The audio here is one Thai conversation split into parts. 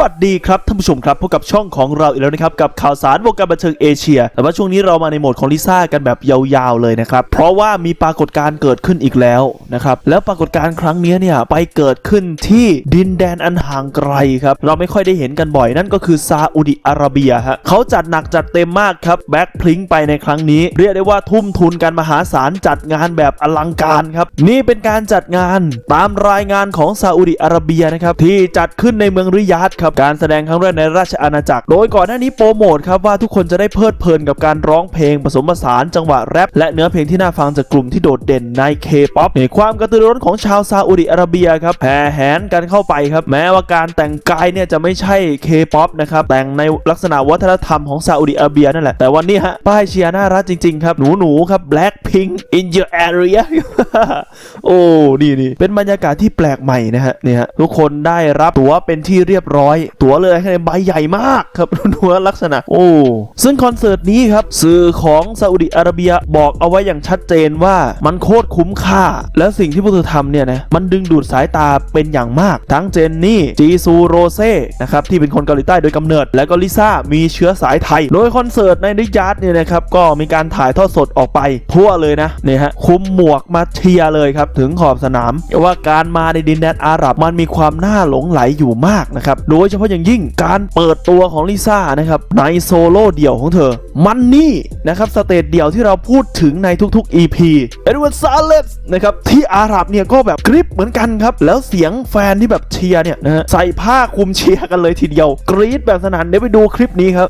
วัสดีครับท่านผู้ชมครับพบกับช่องของเราอีกแล้วนะครับกับข่าวสารวงการบันเทิงเอเชีย แต่ว่าช่วงนี้เรามาในโหมดของลิซ่ากันแบบยาวๆเลยนะครับ เพราะว่ามีปรากฏการณ์เกิดขึ้นอีกแล้วนะครับ แล้วปรากฏการณ์ครั้งนี้เนี่ยไปเกิดขึ้นที่ดินแดนอันห่างไกลครับ เราไม่ค่อยได้เห็นกันบ่อยนั่นก็คือซาอุดิอาระเบียฮะเขาจัดหนักจัดเต็มมากครับแบ็คพลิงไปในครั้งนี้ เรียกได้ว่าทุ่มทุนกันมหาศาลจัดงานแบบอลังการครับนี่เป็นการจัดงานตามรายงานของซาอุดิอาระเบียนะครับที่จัดขึ้นในเมืองริยาดครับการแสดงครั้งแรกในราชอาณาจักร โดยก่อนหน้านี้โปรโมทครับว่าทุกคนจะได้เพลิดเพลินกับการร้องเพลงผสมผสานจังหวะแรปและเนื้อเพลงที่น่าฟังจากกลุ่มที่โดดเด่นในเคป๊อปเห็นความกระตือรือร้นของชาวซาอุดิอาระเบียครับแห่แหนกันเข้าไปครับ แม้ว่าการแต่งกายเนี่ยจะไม่ใช่เคป๊อปนะครับแต่งในลักษณะวัฒนธรรมของซาอุดิอาระเบียนั่นแหละแต่วันนี้ฮะป้ายเชียร์น่ารักจริงๆครับหนูหนูๆครับ Blackpink in your area โอ้นี่นี่เป็นบรรยากาศที่แปลกใหม่นะฮะเนี่ยฮะทุกคนได้รับตั๋วเป็นที่เรียบร้อยตั๋วเลยแค่ใบใหญ่มากครับดูลักษณะ โอ้ซึ่งคอนเสิร์ตนี้ครับสื่อของซาอุดิอาระเบียบอกเอาไว้อย่างชัดเจนว่ามันโคตรคุ้มค่า และสิ่งที่พวกเธอทำเนี่ยนะมันดึงดูดสายตาเป็นอย่างมาก ทั้งเจนนี่จีซูโรเซ่นะครับที่เป็นคนเกาหลีใต้โดยกำเนิด และก็ลิซ่ามีเชื้อสายไทย โดยคอนเสิร์ตในริยาดเนี่ยนะครับก็มีการถ่ายทอดสดออกไปทั่วเลยนะเนี่ยฮะคุ้มหมวกมาเชียร์เลยครับถึงขอบสนามว่าการมาในดินแดนอาหรับมันมีความน่าหลงไหลอยู่มากนะครับโดยเฉพาะอย่างยิ่งการเปิดตัวของลิซ่านะครับในโซโล่เดี่ยวของเธอ มันนี่นะครับสเตจเดี่ยวที่เราพูดถึงในทุกๆ EP เอ็ดเวิร์ดซาเลสนะครับที่อาหรับเนี่ยก็แบบกริปเหมือนกันครับ แล้วเสียงแฟนที่แบบเชียร์เนี่ยนะใส่ผ้าคลุมเชียร์กันเลยทีเดียว กรี๊ดแบบสนั่นเดี๋ยวไปดูคลิปนี้ครับ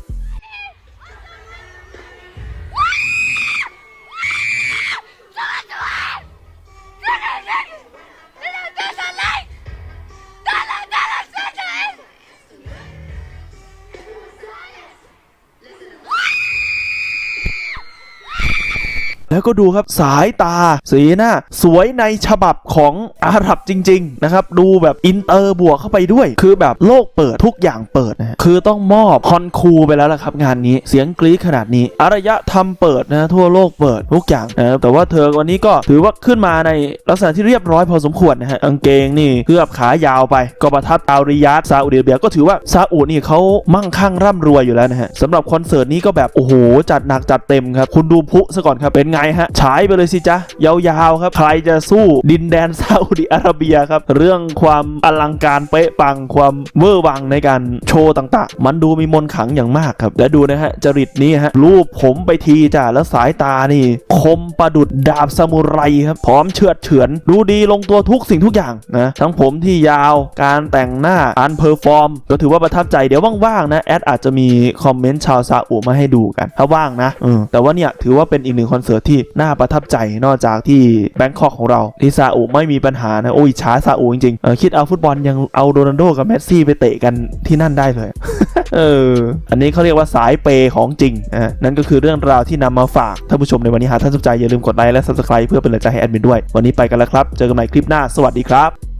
แล้วก็ดูครับสายตา สีหน้า สวยในฉบับของอาหรับจริง ๆ นะครับ ดูแบบอินเตอร์บวกเข้าไปด้วย คือแบบโลกเปิดทุกอย่างเปิดนะคือต้องมอบคอนคูไปแล้วล่ะครับ งานนี้เสียงกรี๊ดขนาดนี้อารยะทำเปิดนะทั่วโลกเปิดทุกอย่างนะแต่ว่าเธอวันนี้ก็ถือว่าขึ้นมาในลักษณะที่เรียบร้อยพอสมควรนะฮะกางเกงนี่เกือบขายาวไปก็ประทับอาริยาตซาอุดิอาระเบียก็ถือว่าซาอุนี่เขามั่งคั่งร่ำรวยอยู่แล้วนะฮะสำหรับคอนเสิร์ตนี้ก็แบบโอ้โหจัดหนักจัดเต็มครับคุณดูพุซะก่อนครับเป็นไงฮะฉายไปเลยสิจ๊ะยาวๆครับ ใครจะสู้ดินแดนซาอุดิอาระเบียครับ เรื่องความอลังการเป๊ะปังความเวอร์วังในการโชว์ต่างๆ มันดูมีมนขังอย่างมากครับ และดูนะฮะจริตนี้ฮะรูปผมไปทีจ้ะแล้วสายตานี่ คมประดุดดาบซามูไรครับพร้อมเชือดเฉือน ดูดีลงตัวทุกสิ่งทุกอย่างนะทั้งผมที่ยาวการแต่งหน้าการเพอร์ฟอร์ม ก็ถือว่าประทับใจเดี๋ยวว่างๆนะแอดอาจจะมีคอมเมนต์ชาวซาอุมาให้ดูกัน ถ้าว่างนะแต่ว่าเนี่ยถือว่าเป็นอีกหนึ่งคอนเสิร์ตที่น่าประทับใจนอกจากที่แบงคอกของเราที่ซาอุไม่มีปัญหานะโอ้ยช้าซาอุจริงๆเออคิดเอาฟุตบอลยังเอาโรนัลโดกับเมสซี่ไปเตะกันที่นั่นได้เลยเอออันนี้เขาเรียกว่าสายเปย์ของจริงอะนั่นก็คือเรื่องราวที่นำมาฝากท่านผู้ชมในวันนี้หากท่านสนใจอย่าลืมกดไลค์และ subscribe เพื่อเป็นกำลังใจให้แอดมินด้วย วันนี้ไปกันแล้วครับ เจอกันใหม่คลิปหน้าสวัสดีครับ